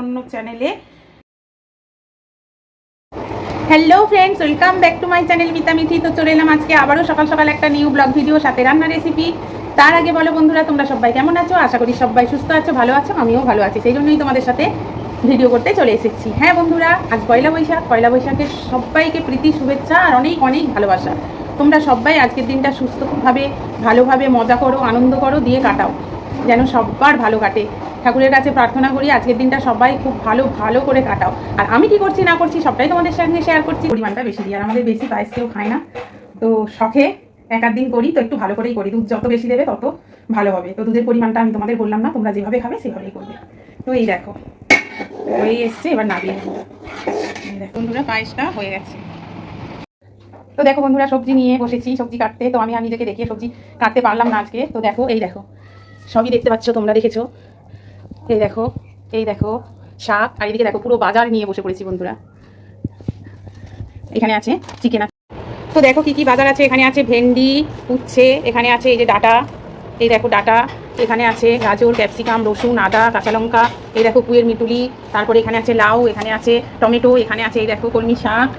অন্য চ্যানেলে hello friends welcome back to my channel Mita Mithi. তো চলে এলাম আজকে আবারও সকাল সকাল একটা নিউ ব্লগ ভিডিও সাথে রান্না রেসিপি তার আগে বলো বন্ধুরা, তোমরা সবাই কেমন আছো? আশা করি সবাই সুস্থ আছো, ভালো আছো, আমিও ভালো আছি। সেই জন্যই তোমাদের সাথে ভিডিও করতে চলে এসেছি। হ্যাঁ বন্ধুরা, আজ পয়লা বৈশাখ। পয়লা বৈশাখের সবাইকে প্রীতি, শুভেচ্ছা আর অনেক অনেক ভালোবাসা। তোমরা সবাই আজকের দিনটা সুস্থভাবে, ভালোভাবে মজা করো, আনন্দ করো, দিয়ে কাটাও। যেন সবার ভালো কাটে। ঠাকুরের কাছে প্রার্থনা করি, আজকের দিনটা সবাই খুব ভালো ভালো করে কাটাও। আর আমি কি করছি, না করছি, সবটাই তোমাদের সঙ্গে শেয়ার করছি। পরিমাণটা বেশি দিই, আর আমাদের বেশি পায়েস কেউ খায় না। তো শখে এক দিন করি, তো একটু ভালো করেই করি। দুধ যত বেশি দেবে, তত ভালো হবে। তো দুধের পরিমাণটা আমি তোমাদের বললাম না, তোমরা যেভাবে খাবে, সেভাবেই করবে। তো এই দেখো, হয়ে এসছে, এবার নাবিয়ে দেখো বন্ধুরা, পায়েসটা হয়ে গেছে। তো দেখো বন্ধুরা, সবজি নিয়ে বসেছি, সবজি কাটতে। তো আমি আর নিজেকে দেখিয়ে সবজি কাটতে পারলাম না আজকে। তো দেখো, এই দেখো সবই দেখতে পাচ্ছ, তোমরা দেখেছ। এই দেখো এই দেখো, শাক, আর এদিকে দেখো, পুরো বাজার নিয়ে বসে পড়েছি বন্ধুরা। এখানে আছে চিকেন তো দেখো কি কি বাজার আছে, এখানে আছে ভেন্ডি, উচ্ছে, এখানে আছে এই যে ডাটা, এই দেখো ডাটা, এখানে আছে গাজর, ক্যাপসিকাম, রসুন, আদা, কাঁচা লঙ্কা, এই দেখো কুয়ের মিটুলি, তারপরে এখানে আছে লাউ, এখানে আছে টমেটো, এখানে আছে এই দেখো কলমি শাক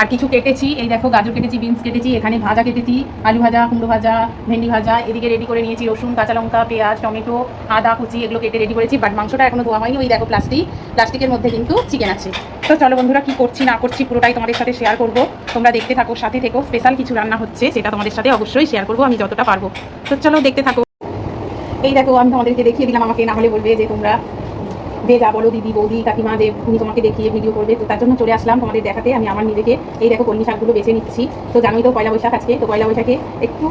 আর কিছু কেটেছি, এই দেখো গাজর কেটেছি, বিনস কেটেছি, এখানে ভাজা কেটেছি, আলু ভাজা, কুমড়ো ভাজা, ভেন্ডি ভাজা, এদিকে রেডি করে নিয়েছি রসুন, কাঁচা লঙ্কা, পেঁয়াজ, টমেটো, আদা, কুচি, এগুলো কেটে রেডি করেছি বাট মাংসটা এখনও ধোয়া হয়নি, ওই দেখো প্লাস্টিক প্লাস্টিকের মধ্যে কিন্তু চিকেন আছে। তো চলো বন্ধুরা, কি করছি, না করছি, পুরোটাই তোমাদের সাথে শেয়ার করব। তোমরা দেখতে থাকো, সাথে থেকো স্পেশাল কিছু রান্না হচ্ছে, সেটা তোমাদের সাথে অবশ্যই শেয়ার করব, আমি যতটা পারব। তো চলো দেখতে থাকো। এই দেখো, আমি তোমাদেরকে দেখিয়ে দিলাম, আমাকে না হলে বলবে যে তোমরা যে যা বলো দিদি, বৌদি, কাকিমা যে তুমি তোমাকে দেখিয়ে ভিডিও করবে, তো তার জন্য চলে আসলাম তোমাদের দেখাতে। আমি আমার নিজেকে এই দেখো কলমি শাকগুলো বেছে নিচ্ছি। তো জানোই তো পয়লা বৈশাখ আজকে, তো পয়লা বৈশাখে একটু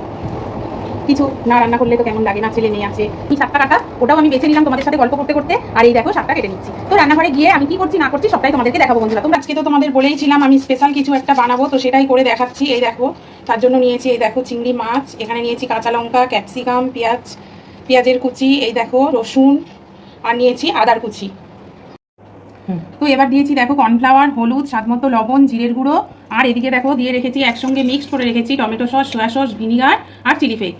কিছু না রান্না করলে তো কেমন লাগে না, ছেলে মেয়ে আছে। এই সাতটা কাটা, ওটাও আমি বেছে নিলাম তোমাদের সাথে গল্প করতে করতে, আর এই দেখো শাকটা কেটে নিচ্ছি। তো রান্নাঘরে গিয়ে আমি কি করছি, না করছি, সবটাই তোমাদেরকে দেখাবো বন্ধুরা। তোমরা আজকে তো তোমাদের বলেইছিলাম আমি স্পেশাল কিছু একটা বানাবো, তো সেটাই করে দেখাচ্ছি। এই দেখো, তার জন্য নিয়েছি এই দেখো চিংড়ি মাছ, এখানে নিয়েছি কাঁচা লঙ্কা ক্যাপসিকাম পেঁয়াজ, পেঁয়াজের কুচি, এই দেখো রসুন আর নিয়েছি আদার কুচি। তো এবার দিয়েছি দেখো কর্নফ্লাওয়ার হলুদ স্বাদমতো লবণ, জিরের গুঁড়ো, আর এদিকে দেখো দিয়ে রেখেছি একসঙ্গে মিক্সড করে রেখেছি tomato sauce soya sauce vinegar আর চিলি ফ্লেক্স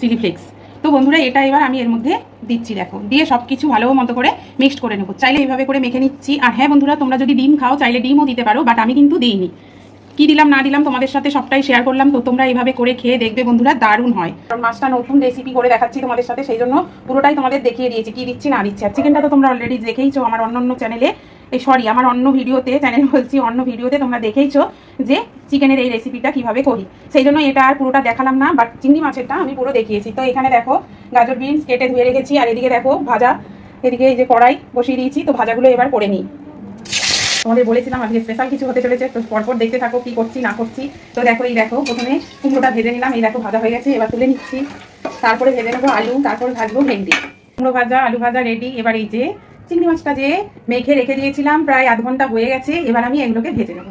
চিলি ফ্লেক্স তো বন্ধুরা এটা এবার আমি এর মধ্যে দিচ্ছি দেখো। দিয়ে সব কিছু ভালো মতো করে মিক্সড করে নেব। চাইলে এইভাবে করে মেখে নিচ্ছি। আর হ্যাঁ বন্ধুরা, তোমরা যদি ডিম খাও, চাইলে ডিমও দিতে পারো বাট আমি কিন্তু দিইনি। কি দিলাম, না দিলাম, তোমাদের সাথে সবটাই শেয়ার করলাম। তো তোমরা এইভাবে করে খেয়ে দেখবে বন্ধুরা, দারুণ হয়। কারণ মাছটা নতুন রেসিপি করে দেখাচ্ছি তোমাদের সাথে, সেই জন্য পুরোটাই তোমাদের দেখিয়ে দিয়েছি, কি দিচ্ছি, না দিচ্ছি। আর চিকেনটা তো তোমরা অলরেডি দেখেইছো আমার অন্য অন্য চ্যানেলে এই সরি আমার অন্য ভিডিওতে চ্যানেল বলছি অন্য ভিডিওতে তোমরা দেখেইছো যে চিকেনের এই রেসিপিটা কীভাবে করি। সেই জন্য এটা আর পুরোটা দেখালাম না বাট চিংড়ি মাছেরটা আমি পুরো দেখিয়েছি। তো এখানে দেখো, গাজর বিনস কেটে ধুয়ে রেখেছি, আর এদিকে দেখো ভাজা, এদিকে এই যে কড়াই বসিয়ে দিয়েছি, তো ভাজাগুলো এবার করে নিই। তোমাদের বলেছিলাম আজকে স্পেশাল কিছু হতে চলেছে, তো পরপর দেখতে থাকো কি করছি, না করছি। তো দেখো, এই দেখো, প্রথমে কুমড়োটা ভেজে নিলাম, এই দেখো, ভাজা হয়ে গেছে, এবার তুলে নিচ্ছি। তারপরে ভেজে নেব আলু, তারপরে ভাজবো ভেন্ডি। কুমড়ো ভাজা, আলু ভাজা রেডি এবার এই যে চিংড়ি মাছটা যে মেখে রেখে দিয়েছিলাম, প্রায় আধ ঘণ্টা হয়ে গেছে, এবার আমি এগুলোকে ভেজে নেব।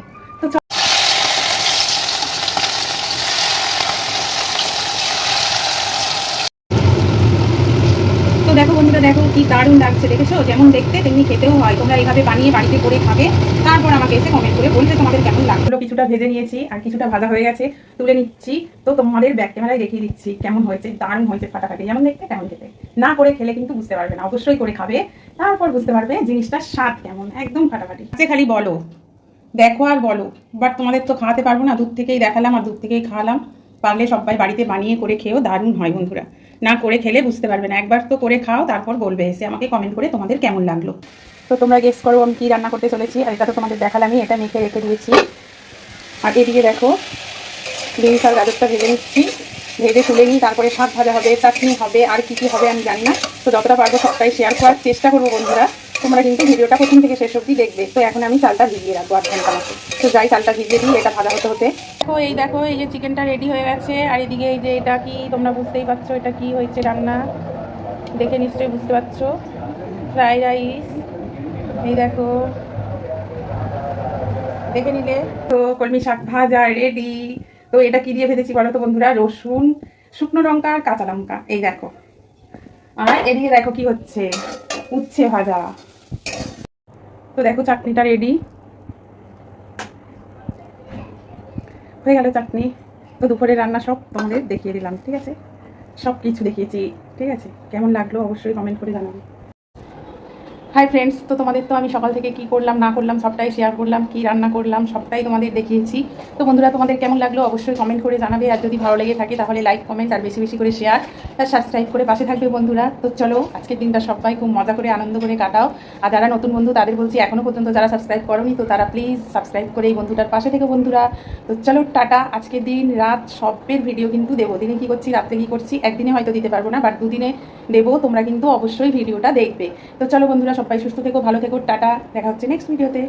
তো দেখো বন্ধুরা, দেখো কি দারুণ লাগছে, দেখেছ? যেমন দেখতে, তেমনি খেতেও হয়। তোমরা এইভাবে বানিয়ে বাড়িতে করে খাবে। তারপর আমাকে এসে কমেন্ট করে বলবে তোমাদের কেমন লাগল কিছুটা ভেজে নিয়েছি, আর কিছুটা ভাজা হয়ে গেছে, তুলে নিচ্ছি। তো তোমাদের ব্যাক ক্যামেরায় দেখিয়ে দিচ্ছি কেমন হয়েছে, দারুণ হয়েছে ফাটাফাটি। যেমন দেখতে, তেমন খেতে। না করে খেলে কিন্তু বুঝতে পারবে না, অবশ্যই করে খাবে। তারপর বুঝতে পারবে জিনিসটার স্বাদ কেমন, একদম ফাটাফাটি। আচ্ছা খালি বলো, দেখো আর বলো। বাট তোমাদের তো খাওয়াতে পারব না, দুধ থেকেই দেখালাম আর দুধ থেকেই খাওয়ালাম। পারলে সবাই বাড়িতে বানিয়ে করে খেয়েও দারুণ হয় বন্ধুরা। না করে খেলে বুঝতে পারবে না। একবার তো করে খাও, তারপর বলবে। এসে আমাকে কমেন্ট করে তোমাদের কেমন লাগল। তো তোমরা গেস করো আমি কি রান্না করতে চলেছি। আর এটা তো তোমাদের দেখালামই এটা মেখে রেখে দিয়েছি। আর এদিকে দেখো বিনস আর গাজরটা ভেজে নিচ্ছি। ভেজে তুলে নিই, তারপরে শাক ভাজা হবে, চাটনি হবে, আর কি কি হবে আমি জানি না। তো যতটা পারব সবটাই শেয়ার করার চেষ্টা করব বন্ধুরা। তোমরা কিন্তু ভিডিওটা প্রথম থেকে শেষ অবধি দেখবে। তো এখন আমি চালটা ভিজিয়ে রাখব আধ ঘণ্টা মতো। তো যাই, চালটা ভিজিয়ে দিই, এটা ভাজা হতে হতে। দেখো এই দেখো, এই যে চিকেনটা রেডি হয়ে গেছে। আর এদিকে এই যে এটা কি, তোমরা বুঝতেই পারছ এটা কি হয়েছে রান্না? দেখে নিশ্চয়ই বুঝতে পারছ। ফ্রাইড রাইস এই দেখো। দেখে নিলে। তো কলমি শাক ভাজা রেডি তো এটা কি দিয়ে ভেজেছি বলো তো বন্ধুরা? রসুন, শুকনো লঙ্কা আর কাঁচা লঙ্কা। এই দেখো। আর এদিকে দেখো কি হচ্ছে। উচ্ছে ভাজা। তো দেখো চাটনিটা রেডি হয়ে গেল চাটনি। তো দুপুরে রান্না সব তোমাদের দেখিয়ে দিলাম, ঠিক আছে? সব কিছু দেখিয়েছি, ঠিক আছে? কেমন লাগল অবশ্যই কমেন্ট করে জানাবে। হাই ফ্রেন্ডস তো তোমাদের তো আমি সকাল থেকে কি করলাম, না করলাম, সবটাই শেয়ার করলাম, কি রান্না করলাম, সবটাই তোমাদের দেখিয়েছি। তো বন্ধুরা, তোমাদের কেমন লাগল অবশ্যই কমেন্ট করে জানাবে, আর যদি ভালো লেগে থাকে তাহলে লাইক কমেন্ট আর বেশি বেশি করে শেয়ার আর সাবস্ক্রাইব করে পাশে থাকবে বন্ধুরা। তো চলো, আজকের দিনটা সবাই খুব মজা করে, আনন্দ করে কাটাও। আর যারা নতুন বন্ধু, তাদের বলছি এখনও পর্যন্ত যারা সাবস্ক্রাইব করনি, তো তারা প্লিজ সাবস্ক্রাইব করে এই বন্ধুটার পাশে থেকে বন্ধুরা। তো চলো, টাটা, আজকের দিন, রাত, সবের ভিডিও কিন্তু দেবো। দিনে কী করছি, রাত্রে কী করছি, একদিনে হয়তো দিতে পারব না বাট দুদিনে দেবো, তোমরা কিন্তু অবশ্যই ভিডিওটা দেখবে। তো চলো বন্ধুরা সবাই সুস্থ থেকো ভালো থেকো টাটা। দেখা হচ্ছে নেক্সট ভিডিওতে